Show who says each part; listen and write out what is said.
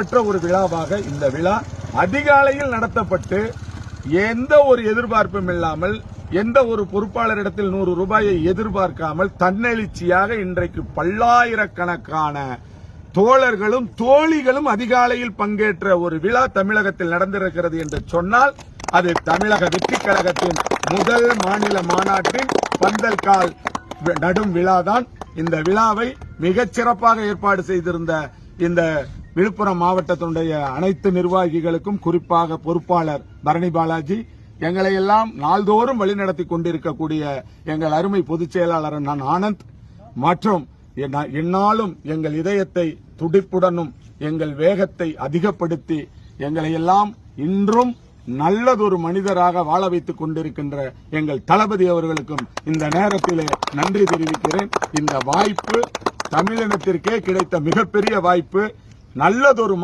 Speaker 1: பெற்ற ஒரு விழாவாக இந்த விழா அதிகாலையில் நடத்தப்பட்டு எந்த ஒரு எதிர்பார்ப்பும் இல்லாமல் எந்த ஒரு பொறுப்பாளரிடத்தில் நூறு ரூபாயை எதிர்பார்க்காமல் தன்னெழுச்சியாக இன்றைக்கு பல்லாயிரக்கணக்கான தோழர்களும் தோழிகளும் அதிகாலையில் பங்கேற்ற ஒரு விழா தமிழகத்தில் நடந்திருக்கிறது என்று சொன்னால் அது தமிழக வெற்றி கழகத்தின் முதல் மாநில மாநாட்டின் பந்தல் கால் நடும் விழாதான். இந்த விழாவை மிகச் சிறப்பாக ஏற்பாடு செய்திருந்த இந்த விழுப்புரம் மாவட்டத்தினுடைய அனைத்து நிர்வாகிகளுக்கும் குறிப்பாக பொறுப்பாளர் பரணி பாலாஜி எங்களை எல்லாம் நாள்தோறும் வழிநடத்தி கொண்டிருக்கக்கூடிய எங்கள் அருமை பொதுச் செயலாளர் நான் ஆனந்த் மற்றும் என்னாலும் எங்கள் இதயத்தை துடிப்புடனும் எங்கள் வேகத்தை அதிகப்படுத்தி எங்களை எல்லாம் இன்றும் நல்லதொரு மனிதராக வாழ வைத்துக் கொண்டிருக்கின்ற எங்கள் தளபதி அவர்களுக்கும் இந்த நேரத்திலே நன்றி தெரிவிக்கிறேன். இந்த வாய்ப்பு தமிழினத்திற்கே கிடைத்த மிகப்பெரிய வாய்ப்பு. நல்லதொரு